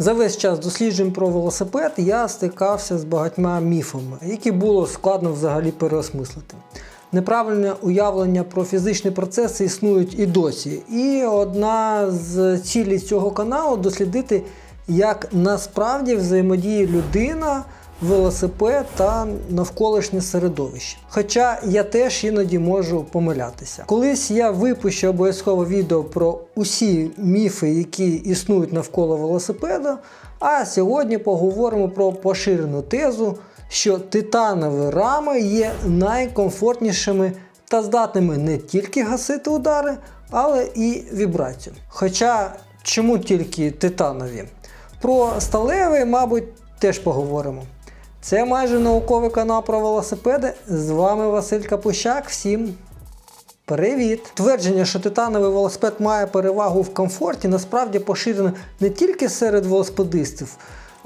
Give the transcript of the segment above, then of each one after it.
За весь час досліджень про велосипед я стикався з багатьма міфами, які було складно взагалі переосмислити. Неправильне уявлення про фізичні процеси існують і досі. І одна з цілей цього каналу дослідити, як насправді взаємодіє людина, велосипед та навколишнє середовище. Хоча я теж іноді можу помилятися. Колись я випущу обов'язково відео про усі міфи, які існують навколо велосипеда. А сьогодні поговоримо про поширену тезу, що титанові рами є найкомфортнішими та здатними не тільки гасити удари, але і вібрацію. Хоча чому тільки титанові? Про сталеві, мабуть, теж поговоримо. Це майже науковий канал про велосипеди. З вами Василь Капущак. Всім привіт! Твердження, що титановий велосипед має перевагу в комфорті, насправді поширене не тільки серед велосипедистів.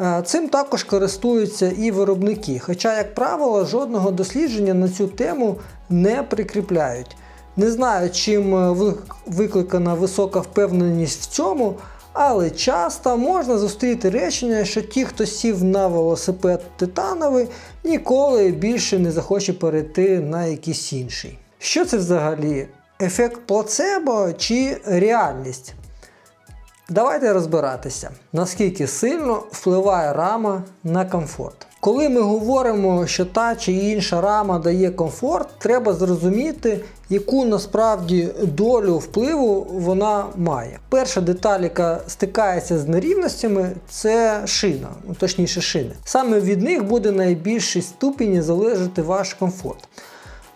Е, Цим також користуються і виробники. Хоча, як правило, жодного дослідження на цю тему не прикріпляють. Не знаю, чим е, викликана висока впевненість в цьому, але часто можна зустріти речення, що ті, хто сів на велосипед титановий, ніколи більше не захоче перейти на якийсь інший. Що це взагалі? Ефект плацебо чи реальність? Давайте розбиратися, наскільки сильно впливає рама на комфорт. Коли ми говоримо, що та чи інша рама дає комфорт, треба зрозуміти, яку насправді долю впливу вона має. Перша деталь, яка стикається з нерівностями, це шина, точніше шини. Саме від них буде найбільшій ступені залежати ваш комфорт.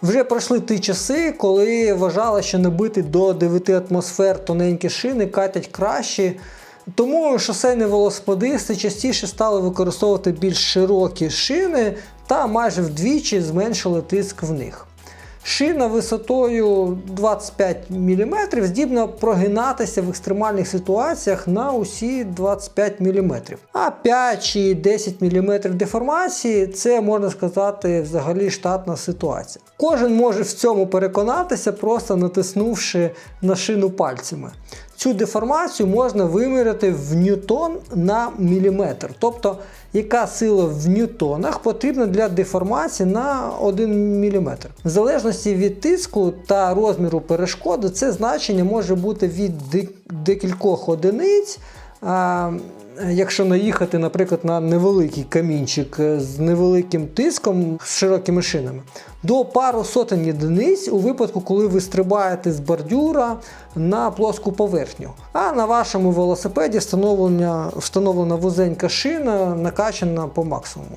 Вже пройшли ті часи, коли вважали, що набити до 9 атмосфер тоненькі шини катять краще. Тому шосейні велосипедисти частіше стали використовувати більш широкі шини та майже вдвічі зменшили тиск в них. Шина висотою 25 мм здібна прогинатися в екстремальних ситуаціях на усі 25 мм. А 5 чи 10 мм деформації це можна сказати взагалі штатна ситуація. Кожен може в цьому переконатися, просто натиснувши на шину пальцями. Цю деформацію можна виміряти в ньютон на міліметр. Тобто, яка сила в ньютонах потрібна для деформації на 1 міліметр. В залежності від тиску та розміру перешкоди, це значення може бути від декількох одиниць. А, Якщо наїхати, наприклад, на невеликий камінчик е, з невеликим тиском з широкими шинами, до пару сотень одиниць у випадку, коли ви стрибаєте з бордюра на плоску поверхню. А на вашому велосипеді встановлена вузенька шина, накачана по максимуму.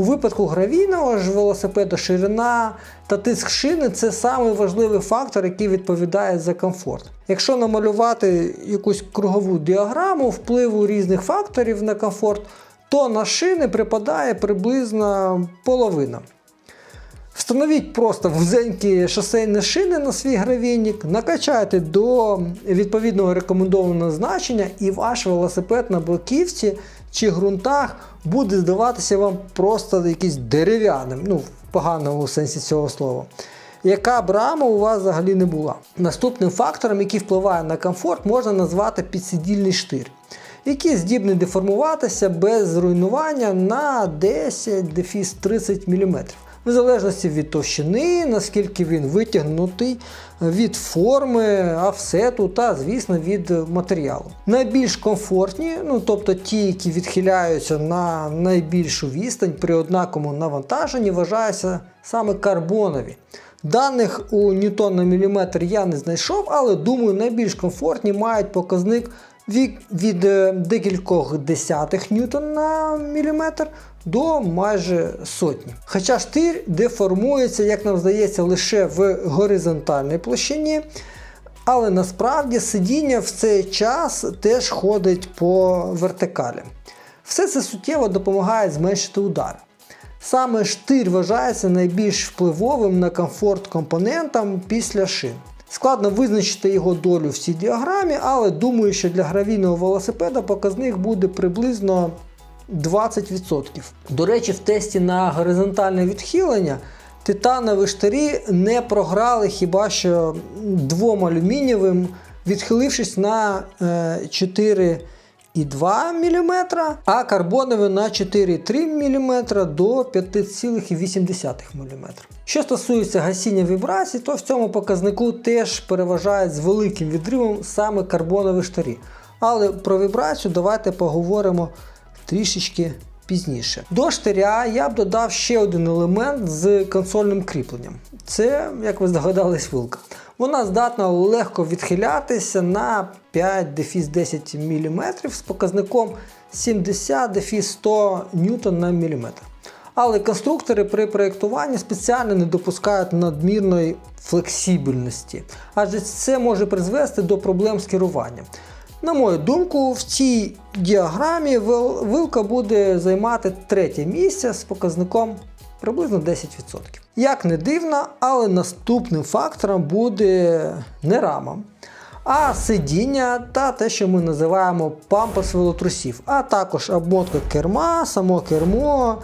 У випадку гравійного ж велосипеда ширина та тиск шини це самий важливий фактор, який відповідає за комфорт. Якщо намалювати якусь кругову діаграму впливу різних факторів на комфорт, то на шини припадає приблизно половина. Встановіть просто вузенькі шосейні шини на свій гравійник, накачайте до відповідного рекомендованого значення, і ваш велосипед на блоківці чи ґрунтах буде здаватися вам просто якийсь дерев'яним, ну, в поганому сенсі цього слова. Яка б рама у вас взагалі не була. Наступним фактором, який впливає на комфорт, можна назвати підсидільний штир, який здібний деформуватися без зруйнування на 10-30 мм. В залежності від товщини, наскільки він витягнутий, від форми, офсету та, звісно, від матеріалу. Найбільш комфортні, ну тобто ті, які відхиляються на найбільшу відстань при однаковому навантаженні, вважаються саме карбонові. Даних у ньютон на міліметр я не знайшов, але думаю, найбільш комфортні мають показник від, е, декількох десятих ньютон на міліметр до майже сотні. Хоча штир деформується, як нам здається, лише в горизонтальній площині, але насправді сидіння в цей час теж ходить по вертикалі. Все це суттєво допомагає зменшити удар. Саме штир вважається найбільш впливовим на комфорт компонентом після шин. Складно визначити його долю в цій діаграмі, але думаю, що для гравійного велосипеда показник буде приблизно 20%. До речі, в тесті на горизонтальне відхилення титанові штирі не програли хіба що двом алюмінієвим, відхилившись на е, 4,5 5,2 мм, а карбоновий на 4,3 мм до 5,8 мм. Що стосується гасіння вібрацій, то в цьому показнику теж переважають з великим відривом саме карбонові штирі. Але про вібрацію давайте поговоримо трішечки пізніше. До штиря я б додав ще один елемент з консольним кріпленням. Це, як ви здогадались, вилка. Вона здатна легко відхилятися на 5-10 мм з показником 70-100 ньютон на міліметр. Але конструктори при проєктуванні спеціально не допускають надмірної флексибельності, адже це може призвести до проблем з керуванням. На мою думку, в цій діаграмі вил- вилка буде займати третє місце з показником приблизно 10%. Як не дивно, але наступним фактором буде не рама, а сидіння та те, що ми називаємо памперс велотрусів, а також обмотка керма, само кермо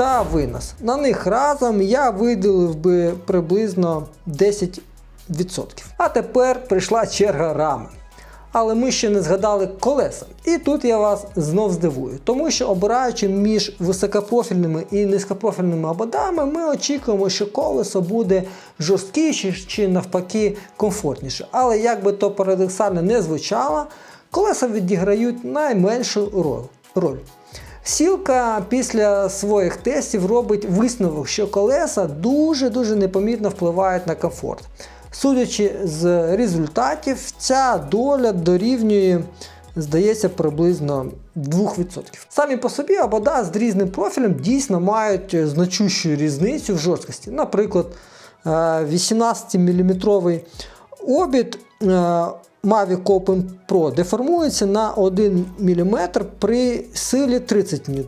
та винос. На них разом я виділив би приблизно 10%. А тепер прийшла черга рами. Але ми ще не згадали колеса. І тут я вас знов здивую, тому що обираючи між високопрофільними і низькопрофільними ободами, ми очікуємо, що колесо буде жорсткіше чи навпаки комфортніше. Але як би то парадоксально не звучало, колеса відіграють найменшу роль-. Сілка після своїх тестів робить висновок, що колеса дуже-дуже непомітно впливають на комфорт. Судячи з результатів, ця доля дорівнює, здається, приблизно 2%. Самі по собі обода з різним профілем дійсно мають значущу різницю в жорсткості. Наприклад, 18-мм обід е, Mavic Open Pro деформується на 1 мм при силі 30 Н.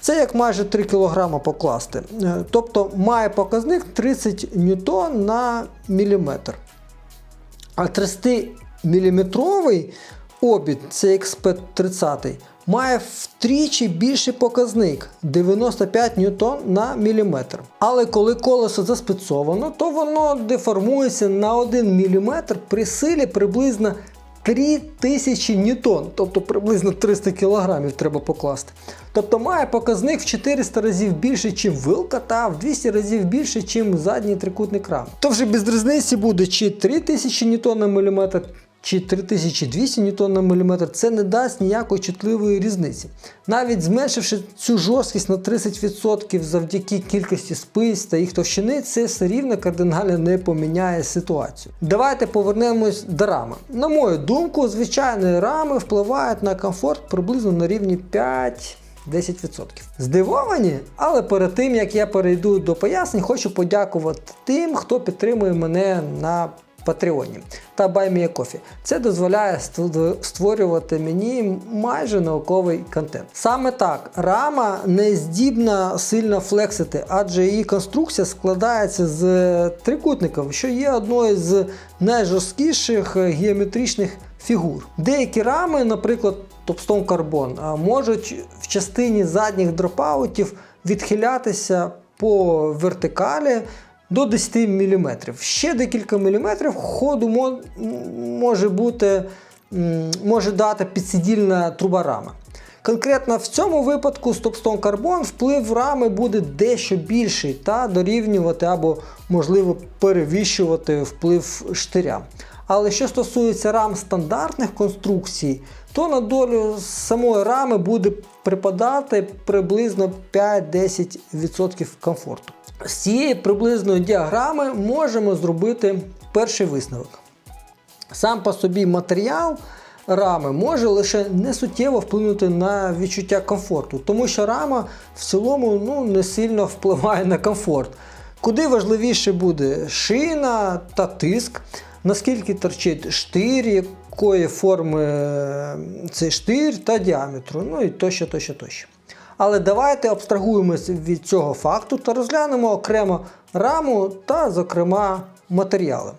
Це як майже 3 кг покласти. Е, Тобто має показник 30 Н на міліметр. А 30 мм обід, це XP 30 має втричі більший показник 95 ньютон на міліметр. Але коли колесо заспецовано, то воно деформується на 1 мм при силі приблизно 3000 ньютон, тобто приблизно 300 кг треба покласти. Тобто має показник в 400 разів більше, ніж вилка, та в 200 разів більше, ніж задній трикутник рам. То вже без різниці буде чи 3000 ньютон на міліметр, чи 3200 ньютон на міліметр, це не дасть ніякої чутливої різниці. Навіть зменшивши цю жорсткість на 30% завдяки кількості спиць та їх товщини, це все рівно кардинально не поміняє ситуацію. Давайте повернемось до рами. На мою думку, звичайні рами впливають на комфорт приблизно на рівні 5. 10%. Здивовані, але перед тим як я перейду до пояснень, хочу подякувати тим, хто підтримує мене на Патреоні та BuyMeACoffee. Це дозволяє створювати мені майже науковий контент. Саме так, рама не здібна сильно флексити, адже її конструкція складається з трикутників, що є одною з найжорсткіших е, геометричних фігур. Деякі рами, наприклад, Topstone Carbon, а, можуть в частині задніх дропаутів відхилятися по вертикалі до 10 мм. Ще декілька міліметрів ходу може бути може дати підсидільна труба рами. Конкретно в цьому випадку з Topstone Carbon вплив рами буде дещо більший та дорівнювати або, можливо, перевищувати вплив штиря. Але що стосується рам стандартних конструкцій, то на долю самої рами буде припадати приблизно 5-10% комфорту. З цієї приблизної діаграми можемо зробити перший висновок. Сам по собі матеріал рами може лише несуттєво вплинути на відчуття комфорту, тому що рама в цілому ну, не сильно впливає на комфорт. Куди важливіше буде шина та тиск, наскільки торчить штир, якої форми е, цей штир та діаметру, ну і тощо, тощо, тощо. Але давайте абстрагуємося від цього факту та розглянемо окремо раму та, зокрема, матеріали.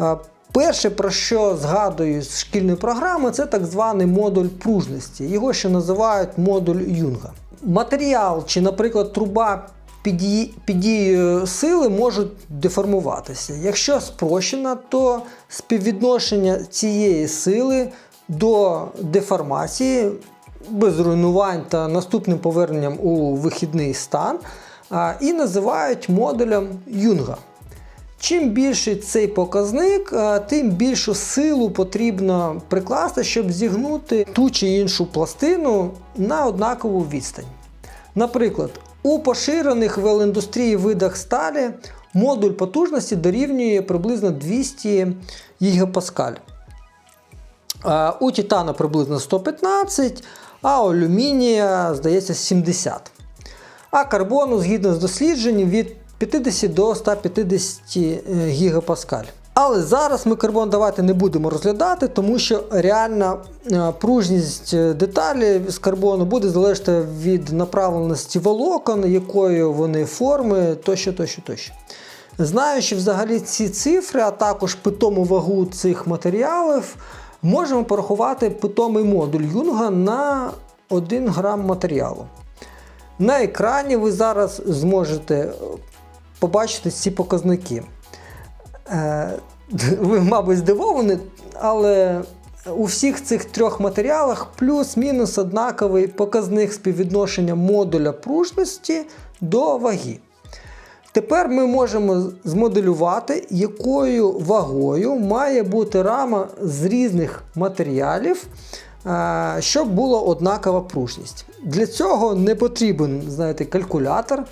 Е, Перше, про що згадую з шкільної програми, це так званий модуль пружності. Його ще називають модуль Юнга. Матеріал чи, наприклад, труба під дією сили можуть деформуватися. Якщо спрощено, то співвідношення цієї сили до деформації без руйнувань та наступним поверненням у вихідний стан і називають модулем Юнга. Чим більший цей показник, тим більшу силу потрібно прикласти, щоб зігнути ту чи іншу пластину на однакову відстань. Наприклад, у поширених в велоіндустрії видах сталі модуль потужності дорівнює приблизно 200 ГПа. У титану приблизно 115, а у алюмінія, здається, 70. А карбону, згідно з дослідженням, від 50 до 150 гігапаскаль. Але зараз ми карбон давати не будемо розглядати, тому що реальна е, пружність деталі з карбону буде залежати від направленості волокон, якої вони форми, тощо, тощо, тощо. Знаючи взагалі ці цифри, а також питому вагу цих матеріалів, можемо порахувати питомий модуль Юнга на 1 грам матеріалу. На екрані ви зараз зможете побачити ці показники. Е, Ви, мабуть, здивовані, але у всіх цих трьох матеріалах плюс-мінус однаковий показник співвідношення модуля пружності до ваги. Тепер ми можемо змоделювати, якою вагою має бути рама з різних матеріалів, е, щоб була однакова пружність. Для цього не потрібен знаєте, калькулятор.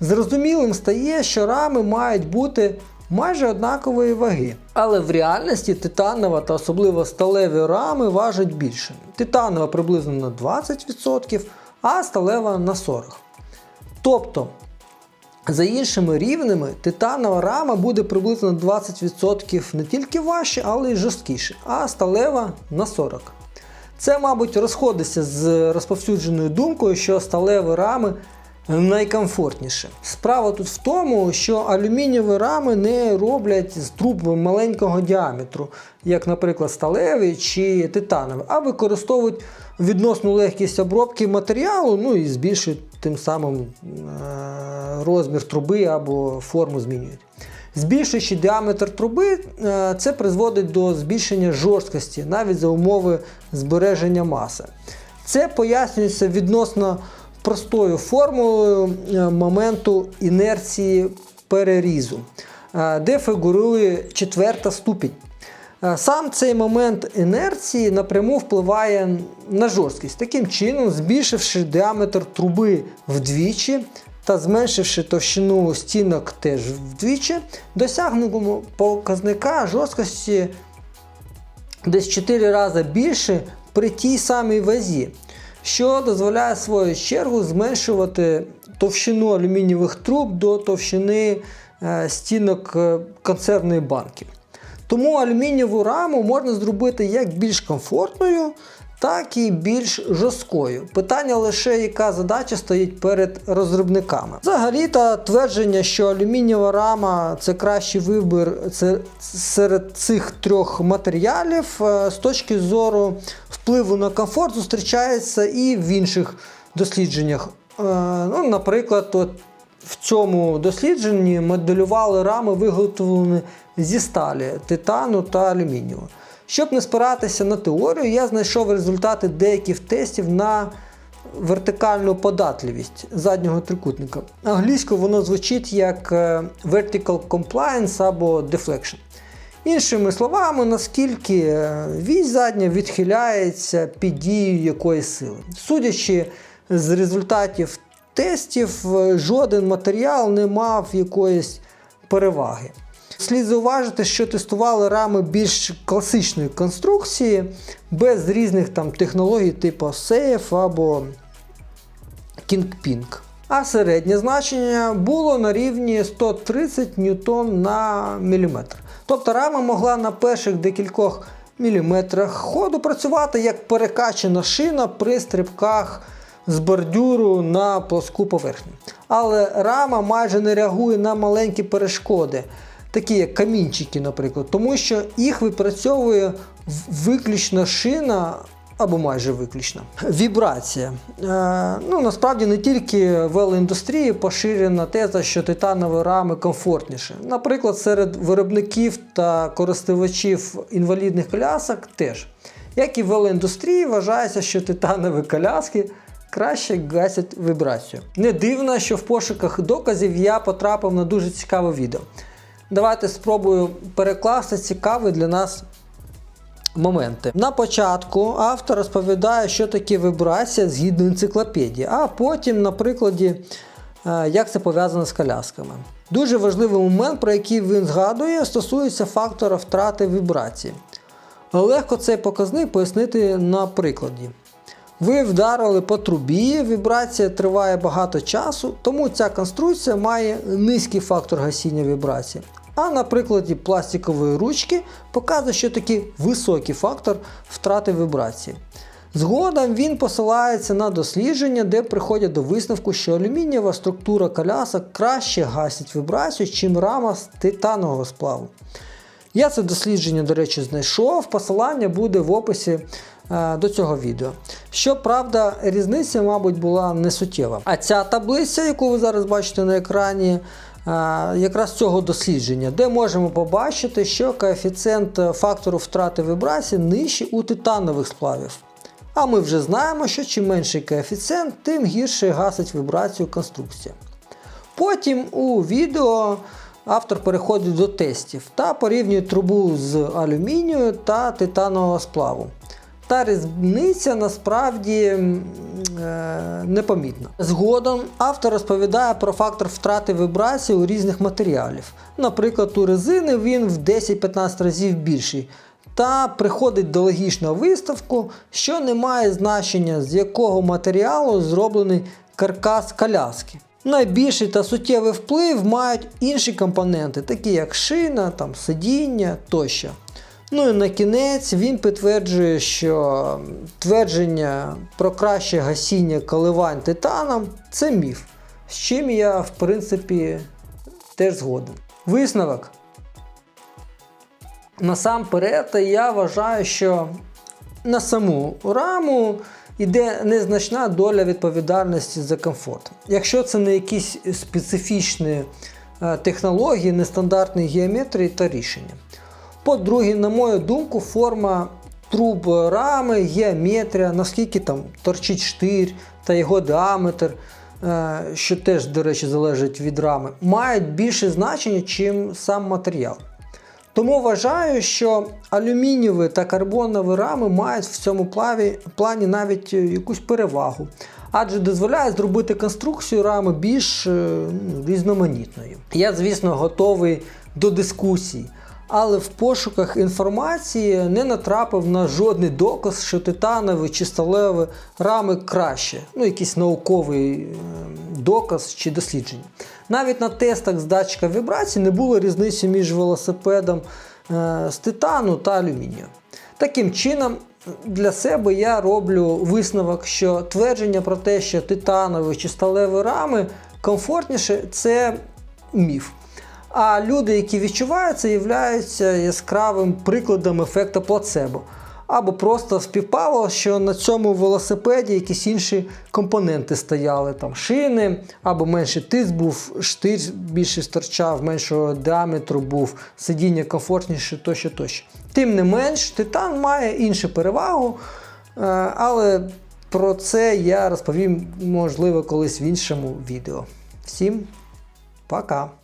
Зрозумілим стає, що рами мають бути майже однакової ваги. Але в реальності титанова та особливо сталеві рами важать більше. Титанова приблизно на 20%, а сталева на 40%. Тобто, за іншими рівнями, титанова рама буде приблизно на 20% не тільки важче, але й жорсткіше, а сталева на 40%. Це, мабуть, розходиться з розповсюдженою думкою, що сталеві рами найкомфортніше. Справа тут в тому, що алюмінієві рами не роблять з труб маленького діаметру, як, наприклад, сталеві чи титанові, а використовують відносну легкість обробки матеріалу, ну і збільшують тим самим е, розмір труби або форму змінюють. Збільшуючи діаметр труби, е, це призводить до збільшення жорсткості навіть за умови збереження маси. Це пояснюється відносно простою формулою е, моменту інерції перерізу, е, де фігурує четверта ступінь. Сам цей момент інерції напряму впливає на жорсткість, таким чином, збільшивши діаметр труби вдвічі, та зменшивши товщину стінок теж вдвічі, досягнемо показника жорсткості десь 4 рази більше при тій самій вазі, що дозволяє в свою чергу зменшувати товщину алюмінієвих труб до товщини е, стінок е, консервної банки. Тому алюмінієву раму можна зробити як більш комфортною, так і більш жорсткою. Питання лише, яка задача стоїть перед розробниками. Взагалі, та твердження, що алюмінієва рама це кращий вибір серед цих трьох матеріалів, е, з точки зору впливу на комфорт, зустрічається і в інших дослідженнях. Е, ну, Наприклад, от в цьому дослідженні моделювали рами, виготовлені зі сталі, титану та алюмінію. Щоб не спиратися на теорію, я знайшов результати деяких тестів на вертикальну податливість заднього трикутника. Англійською воно звучить як е, Vertical Compliance або Deflection. Іншими словами, наскільки е, вісь задня відхиляється під дією якоїсь сили. Судячи з результатів тестів, е, жоден матеріал не мав якоїсь переваги. Слід зауважити, що тестували рами більш класичної конструкції, без різних там технологій типу SAFE або Kingping. А середнє значення було на рівні 130 ньютон на міліметр. Тобто рама могла на перших декількох міліметрах ходу працювати як перекачена шина при стрибках з бордюру на плоску поверхню. Але рама майже не реагує на маленькі перешкоди такі як камінчики, наприклад, тому що їх випрацьовує виключно шина. Або майже виключно. Вібрація. Е, ну, Насправді не тільки в велоіндустрії поширена теза, що титанові рами комфортніше. Наприклад, серед виробників та користувачів інвалідних колясок теж. Як і в велоіндустрії, вважається, що титанові коляски краще гасять вібрацію. Не дивно, що в пошуках доказів я потрапив на дуже цікаве відео. Давайте спробую перекласти цікаві для нас моменти. На початку автор розповідає, що таке вібрація згідно енциклопедії, а потім на прикладі, е, як це пов'язано з колясками. Дуже важливий момент, про який він згадує, стосується фактора втрати вібрації. Легко цей показник пояснити на прикладі. Ви вдарили по трубі, вібрація триває багато часу, тому ця конструкція має низький фактор гасіння вібрації. А на прикладі пластикової ручки показує, що такий високий фактор втрати вібрації. Згодом він посилається на дослідження, де приходять до висновку, що алюмінієва структура колясок краще гасить вібрацію, чим рама з титанового сплаву. Я це дослідження, до речі, знайшов. Посилання буде в описі е, до цього відео. Щоправда, різниця, мабуть, була не суттєва. А ця таблиця, яку ви зараз бачите на екрані, якраз цього дослідження, де можемо побачити, що коефіцієнт фактору втрати вібрації нижчий у титанових сплавів. А ми вже знаємо, що чим менший коефіцієнт, тим гірше гасить вібрацію конструкція. Потім у відео автор переходить до тестів та порівнює трубу з алюмінію та титанового сплаву. Та різниця насправді е, непомітна. Згодом автор розповідає про фактор втрати вібрації у різних матеріалів. Наприклад, у резини він в 10-15 разів більший. Та приходить до логічного виставку, що не має значення, з якого матеріалу зроблений каркас коляски. Найбільший та суттєвий вплив мають інші компоненти, такі як шина, там, сидіння тощо. Ну і на кінець він підтверджує, що твердження про краще гасіння коливань титаном це міф, з чим я в принципі теж згоден. Висновок. Насамперед, я вважаю, що на саму раму йде незначна доля відповідальності за комфорт. Якщо це не якісь специфічні е, технології, нестандартні геометрії та рішення. По-друге, на мою думку, форма труб рами, геометрія, наскільки там торчить штир та його діаметр, е, що теж, до речі, залежить від рами, мають більше значення, ніж сам матеріал. Тому вважаю, що алюмінієві та карбонові рами мають в цьому плані навіть е, якусь перевагу, адже дозволяє зробити конструкцію рами більш е, ну, різноманітною. Я, звісно, готовий до дискусій, але в пошуках інформації не натрапив на жодний доказ, що титанові чи сталеві рами краще, ну якийсь науковий е, доказ чи дослідження. Навіть на тестах з датчика вібрацій не було різниці між велосипедом е, з титану та алюмінію. Таким чином, для себе я роблю висновок, що твердження про те, що титанові чи сталеві рами комфортніше, це міф. А люди, які відчувають це, являються яскравим прикладом ефекту плацебо. Або просто співпало, що на цьому велосипеді якісь інші компоненти стояли, там шини, або менший тиск був, штир більше стирчав, меншого діаметру був, сидіння комфортніше тощо тощо. Тим не менш, титан має іншу перевагу, е, але про це я розповім, можливо, колись в іншому відео. Всім пока!